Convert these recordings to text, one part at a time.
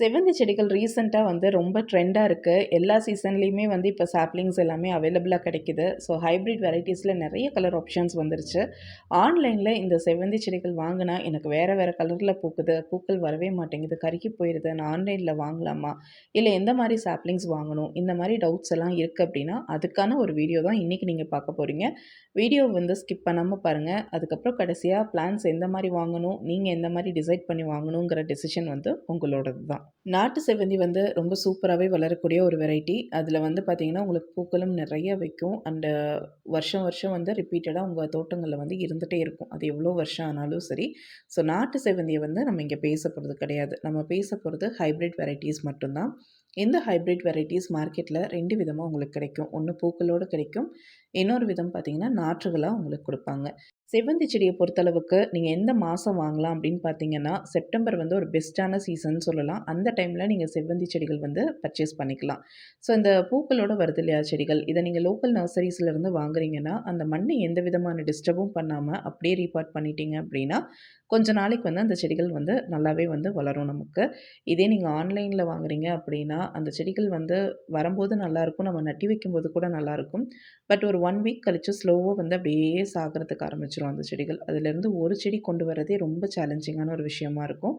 செவ்வந்தி செடிகள் ரீசெண்டாக வந்து ரொம்ப ட்ரெண்டாக இருக்குது எல்லா சீசன்லேயுமே வந்து இப்போ சாப்லிங்ஸ் எல்லாமே அவைலபிளாக கிடைக்குது. ஸோ ஹைப்ரிட் வெரைட்டிஸில் நிறைய கலர் ஆப்ஷன்ஸ் வந்துருச்சு. ஆன்லைனில் இந்த செவ்வந்தி செடிகள் வாங்கினா எனக்கு வேறு வேறு கலரில் பூக்குது. பூக்கள் வரவே மாட்டேங்குது. கருகி போயிடுது நான் ஆன்லைனில் வாங்கலாமா? இல்லை எந்த மாதிரி சாப்லிங்ஸ் வாங்கணும்? இந்த மாதிரி டவுட்ஸ் எல்லாம் இருக்குது அப்படின்னா அதுக்கான ஒரு வீடியோ தான் இன்றைக்கி நீங்கள் பார்க்க போகிறீங்க வீடியோ வந்து ஸ்கிப் பண்ணாமல் பாருங்கள் அதுக்கப்புறம் கடைசியாக பிளான்ஸ் எந்த மாதிரி வாங்கணும்? நீங்கள் எந்த மாதிரி டிசைட் பண்ணி வாங்கணுங்கிற டெசிஷன் வந்து உங்களோடது தான் நாட்டு செவ்வந்தி வந்து ரொம்ப சூப்பராகவே வளரக்கூடிய ஒரு வெரைட்டி அதில் வந்து பார்த்திங்கன்னா உங்களுக்கு பூக்களும் நிறைய வைக்கும். அண்டு வருஷம் வருஷம் வந்து ரிப்பீட்டடாக உங்கள் தோட்டங்களில் வந்து இருந்துகிட்டே இருக்கும். அது எவ்வளோ வருஷம் ஆனாலும் சரி. ஸோ நாட்டு செவ்வந்தியை வந்து நம்ம இங்கே பேச போகிறது கிடையாது. நம்ம பேச போகிறது ஹைப்ரிட் வெரைட்டிஸ் மட்டும்தான். இந்த ஹைப்ரிட் வெரைட்டிஸ் மார்க்கெட்டில் ரெண்டு விதமாக உங்களுக்கு கிடைக்கும். ஒன்று பூக்களோடு கிடைக்கும். இன்னொரு விதம் பார்த்திங்கன்னா நாற்றுகளாக உங்களுக்கு கொடுப்பாங்க. செவ்வந்தி செடியை பொறுத்தளவுக்கு நீங்கள் எந்த மாதம் வாங்கலாம் அப்படின்னு பார்த்தீங்கன்னா செப்டம்பர் வந்து ஒரு பெஸ்ட்டான சீசன் சொல்லலாம். அந்த டைமில் நீங்கள் செவ்வந்தி செடிகள் வந்து பர்ச்சேஸ் பண்ணிக்கலாம். ஸோ இந்த பூக்களோட வருது இல்லையா செடிகள்? இதை நீங்கள் லோக்கல் நர்சரிஸ்லேருந்து வாங்குறீங்கன்னா அந்த மண்ணை எந்த விதமான டிஸ்டர்பும் பண்ணாமல் அப்படியே ரீபார்ட் பண்ணிட்டீங்க அப்படின்னா கொஞ்ச நாளைக்கு வந்து அந்த செடிகள் வந்து நல்லாவே வந்து வளரும் நமக்கு. இதே நீங்கள் ஆன்லைனில் வாங்குறீங்க அப்படின்னா அந்த செடிகள் வந்து வரும்போது நல்லாயிருக்கும். நம்ம நட்டி வைக்கும்போது கூட நல்லாயிருக்கும். பட் ஒரு ஒன் வீக் கழித்து ஸ்லோவாக வந்து அப்படியே சாகிறதுக்கு ஆரம்பிச்சிடும் அந்த செடிகள். அதுலேருந்து ஒரு செடி கொண்டு வரதே ரொம்ப சேலஞ்சிங்கான ஒரு விஷயமா இருக்கும்.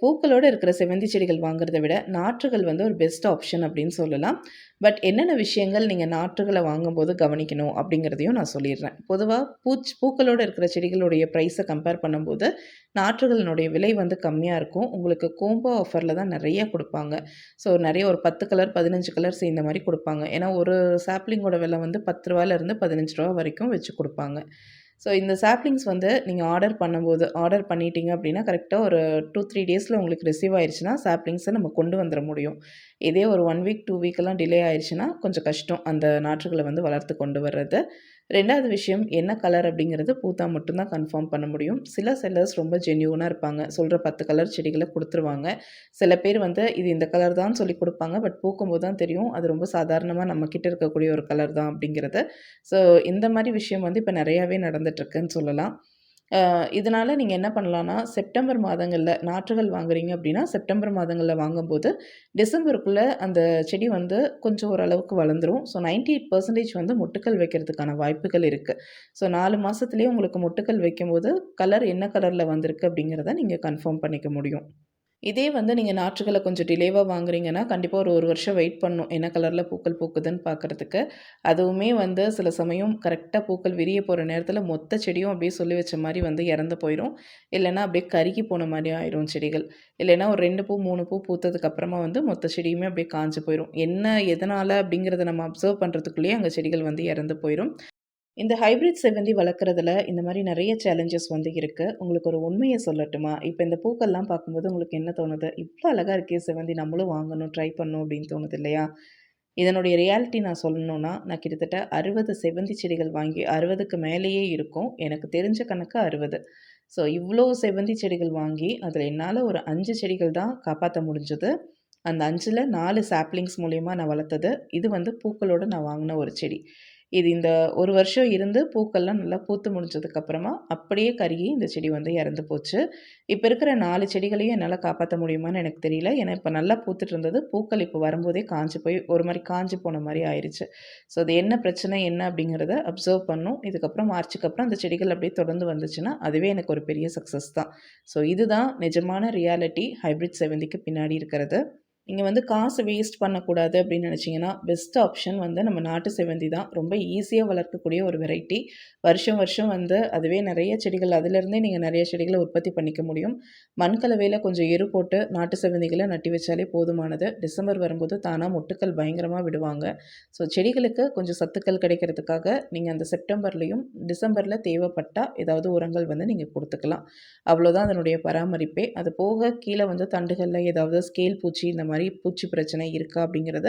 பூக்களோடு இருக்கிற செவந்தி செடிகள் வாங்குறத விட நாற்றுகள் வந்து ஒரு பெஸ்ட் ஆப்ஷன் அப்படின்னு சொல்லலாம். பட் என்னென்ன விஷயங்கள் நீங்கள் நாற்றுகளை வாங்கும்போது கவனிக்கணும் அப்படிங்கிறதையும் நான் சொல்லிடுறேன். பொதுவாக பூச் பூக்களோடு இருக்கிற செடிகளுடைய ப்ரைஸை கம்பேர் பண்ணும்போது நாற்றுகளினுடைய விலை வந்து கம்மியாக இருக்கும். உங்களுக்கு கோம்போ ஆஃபரில் தான் நிறைய கொடுப்பாங்க. ஸோ நிறைய ஒரு பத்து கலர் பதினஞ்சு கலர் இந்த மாதிரி கொடுப்பாங்க. ஏன்னா ஒரு சாப்ளிங்கோட விலை வந்து பத்து ரூபாயிலேருந்து பதினஞ்சு ரூபா வரைக்கும் வச்சு கொடுப்பாங்க. ஸோ இந்த சாப்ளிங்ஸ் வந்து நீங்கள் ஆர்டர் பண்ணும்போது ஆர்டர் பண்ணிட்டீங்க அப்படின்னா கரெக்டாக ஒரு டூ த்ரீ டேஸில் உங்களுக்கு ரிசீவ் ஆயிடுச்சுன்னா சாப்ளிங்ஸை நம்ம கொண்டு வந்துட முடியும். இதே ஒரு ஒன் வீக் டூ வீக்கெல்லாம் டிலே ஆயிடுச்சுன்னா கொஞ்சம் கஷ்டம். அந்த நாற்றுகளை வந்து வளர்த்து கொண்டு வர்றது. ரெண்டாவது விஷயம் என்ன கலர் அப்படிங்கிறது பூத்தா மட்டும்தான் கன்ஃபார்ம் பண்ண முடியும். சில செல்லர்ஸ் ரொம்ப ஜென்யூனாக இருப்பாங்க. சொல்கிற பத்து கலர் செடிகளை கொடுத்துருவாங்க. சில பேர் வந்து இது இந்த கலர் தான் சொல்லி கொடுப்பாங்க. பட் பூக்கும்போது தான் தெரியும். அது ரொம்ப சாதாரணமாக நம்மக்கிட்ட இருக்கக்கூடிய ஒரு கலர் தான் அப்படிங்கிறது. ஸோ இந்த மாதிரி விஷயம் வந்து இப்போ நிறையாவே நடந்துகிட்ருக்குன்னு சொல்லலாம். இதனால் நீங்கள் என்ன பண்ணலான்னா செப்டம்பர் மாதங்களில் நாற்றுகள் வாங்குறீங்க அப்படின்னா செப்டம்பர் மாதங்களில் வாங்கும்போது டிசம்பருக்குள்ளே அந்த செடி வந்து கொஞ்சம் ஓரளவுக்கு வளர்ந்துரும். ஸோ நைன்டி எயிட் பர்சன்டேஜ் வந்து முட்டுக்கள் வைக்கிறதுக்கான வாய்ப்புகள் இருக்குது ஸோ நாலு மாதத்துலேயே உங்களுக்கு முட்டுக்கள் வைக்கும்போது கலர் என்ன கலரில் வந்திருக்கு அப்படிங்கிறத நீங்கள் கன்ஃபார்ம் பண்ணிக்க முடியும். இதே வந்து நீங்கள் நாற்றுகளை கொஞ்சம் டிலேவாக வாங்குறீங்கன்னா கண்டிப்பாக ஒரு ஒரு வருஷம் வெயிட் பண்ணும் என்ன கலரில் பூக்கள் பூக்குதுன்னு பார்க்குறதுக்கு அதுவுமே வந்து சில சமயம் கரெக்டாக பூக்கள் விரிய போகிற நேரத்தில் மொத்த செடியும் அப்படியே சொல்லி வச்ச மாதிரி வந்து இறந்து போயிடும் இல்லைன்னா அப்படியே கருகி போன மாதிரி ஆயிரும் செடிகள். இல்லைன்னா ஒரு ரெண்டு பூ மூணு பூ பூத்ததுக்கப்புறமா வந்து மொத்த செடியுமே அப்படியே காஞ்சு போயிடும் என்ன எதனால் அப்படிங்கிறத நம்ம அப்சர்வ் பண்ணுறதுக்குள்ளேயே அங்கே செடிகள் வந்து இறந்து போயிடும் இந்த ஹைப்ரிட் செவ்வந்தி வளர்க்குறதுல இந்த மாதிரி நிறைய சேலஞ்சஸ் வந்து இருக்குது உங்களுக்கு ஒரு உண்மையை சொல்லட்டுமா? இப்போ இந்த பூக்கள்லாம் பார்க்கும்போது உங்களுக்கு என்ன தோணுது? இவ்வளோ அழகாக இருக்கே செவ்வந்தி நம்மளும் வாங்கணும் ட்ரை பண்ணணும் அப்படின்னு தோணுது இல்லையா? இதனுடைய ரியாலிட்டி நான் சொல்லணுன்னா நான் கிட்டத்தட்ட அறுபது செவ்வந்தி செடிகள் வாங்கி அறுபதுக்கு மேலேயே இருக்கும். எனக்கு தெரிஞ்ச கணக்கு அறுபது. ஸோ இவ்வளோ செவ்வந்தி செடிகள் வாங்கி அதில் என்னால் ஒரு அஞ்சு செடிகள் தான் காப்பாற்ற முடிஞ்சது. அந்த அஞ்சில் நாலு சாப்ளிங்ஸ் மூலயமா நான் வளர்த்தது. இது வந்து பூக்களோடு நான் வாங்கின ஒரு செடி. இது இந்த ஒரு வருஷம் இருந்து பூக்கள்லாம் நல்லா பூத்து முடிஞ்சதுக்கப்புறமா அப்படியே கருகி இந்த செடி வந்து இறந்து போச்சு. இப்போ இருக்கிற நாலு செடிகளையும் என்னால் காப்பாற்ற முடியுமான்னு எனக்கு தெரியல. ஏன்னா இப்போ நல்லா பூத்துட்டு இருந்தது. பூக்கள் இப்போ வரும்போதே காஞ்சி போய் ஒரு மாதிரி காஞ்சி போன மாதிரி ஆயிடுச்சு ஸோ அது என்ன பிரச்சனை என்ன அப்படிங்கிறத அப்சர்வ் பண்ணும். இதுக்கப்புறம் மார்ச்சுக்கு அப்புறம் அந்த செடிகள் அப்படியே தொடர்ந்து வந்துச்சுன்னா அதுவே எனக்கு ஒரு பெரிய சக்ஸஸ் தான். ஸோ இதுதான் நிஜமான ரியாலிட்டி. ஹைப்ரிட் செவந்திக்கு பின்னாடி இருக்கிறது. நீங்கள் வந்து காசு வேஸ்ட் பண்ணக்கூடாது அப்படின்னு நினச்சிங்கன்னா பெஸ்ட் ஆப்ஷன் வந்து நம்ம நாட்டு செவந்தி தான். ரொம்ப ஈஸியாக வளர்க்கக்கூடிய ஒரு வெரைட்டி வருஷம் வருஷம் வந்து அதுவே நிறைய செடிகள் அதிலிருந்தே நீங்கள் நிறைய செடிகளை உற்பத்தி பண்ணிக்க முடியும். மண்கலவையில் கொஞ்சம் எரு போட்டு நாட்டு செவந்திகளை நட்டி வச்சாலே போதுமானது. டிசம்பர் வரும்போது தானாக முட்டுக்கள் பயங்கரமாக விடுவாங்க. ஸோ செடிகளுக்கு கொஞ்சம் சத்துக்கள் கிடைக்கிறதுக்காக நீங்கள் அந்த செப்டம்பர்லேயும் டிசம்பரில் தேவைப்பட்டால் ஏதாவது உரங்கள் வந்து நீங்கள் கொடுத்துக்கலாம். அவ்வளோதான் அதனுடைய பராமரிப்பே. அது போக கீழே வந்து தண்டுகளில் ஏதாவது ஸ்கேல் பூச்சி இந்த மாதிரி பூச்சி பிரச்சனை இருக்கா அப்படிங்கிறத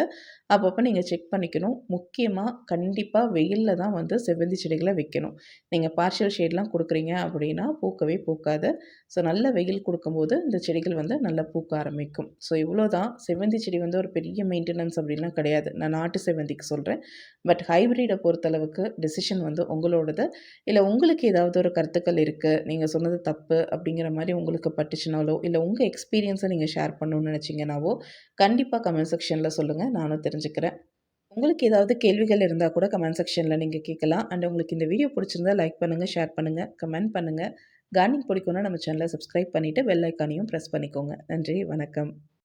அப்பப்போ நீங்கள் செக் பண்ணிக்கணும். முக்கியமாக கண்டிப்பாக வெயிலில் தான் வந்து செவ்வந்தி செடிகளை வைக்கணும். நீங்கள் பார்ஷியல் ஷேட்லாம் கொடுக்குறீங்க அப்படின்னா பூக்கவே பூக்காது. ஸோ நல்ல வெயில் கொடுக்கும்போது இந்த செடிகள் வந்து நல்லா பூக்க ஆரம்பிக்கும். ஸோ இவ்வளோ தான் செவ்வந்தி செடி வந்து ஒரு பெரிய மெயின்டெனன்ஸ் அப்படின்லாம் கிடையாது. நான் நாட்டு செவ்வந்திக்கு சொல்கிறேன் பட் ஹைப்ரிடை பொறுத்தளவுக்கு டெசிஷன் வந்து உங்களோடது. இல்லை உங்களுக்கு ஏதாவது ஒரு கருத்துக்கள் இருக்குது நீங்கள் சொன்னது தப்பு அப்படிங்கிற மாதிரி உங்களுக்கு பட்டுச்சுனாலோ இல்லை உங்கள் எக்ஸ்பீரியன்ஸை நீங்கள் ஷேர் பண்ணணும்னு நினச்சிங்கனாவோ கண்டிப்பாக கமெண்ட் செக்ஷனில் சொல்லுங்கள் நானும் தெரிஞ்சுக்கிறேன். உங்களுக்கு ஏதாவது கேள்விகள் இருந்தால் கூட கமெண்ட் செக்ஷனில் நீங்கள் கேட்கலாம். அண்ட் உங்களுக்கு இந்த வீடியோ பிடிச்சிருந்தா லைக் பண்ணுங்கள் ஷேர் பண்ணுங்கள் கமெண்ட் பண்ணுங்கள் கார்னிங் பிடிக்கும்னா நம்ம சேனலை சப்ஸ்கிரைப் பண்ணிவிட்டு பெல் ஐக்கானையும் ப்ரெஸ் பண்ணிக்கோங்க. நன்றி வணக்கம்.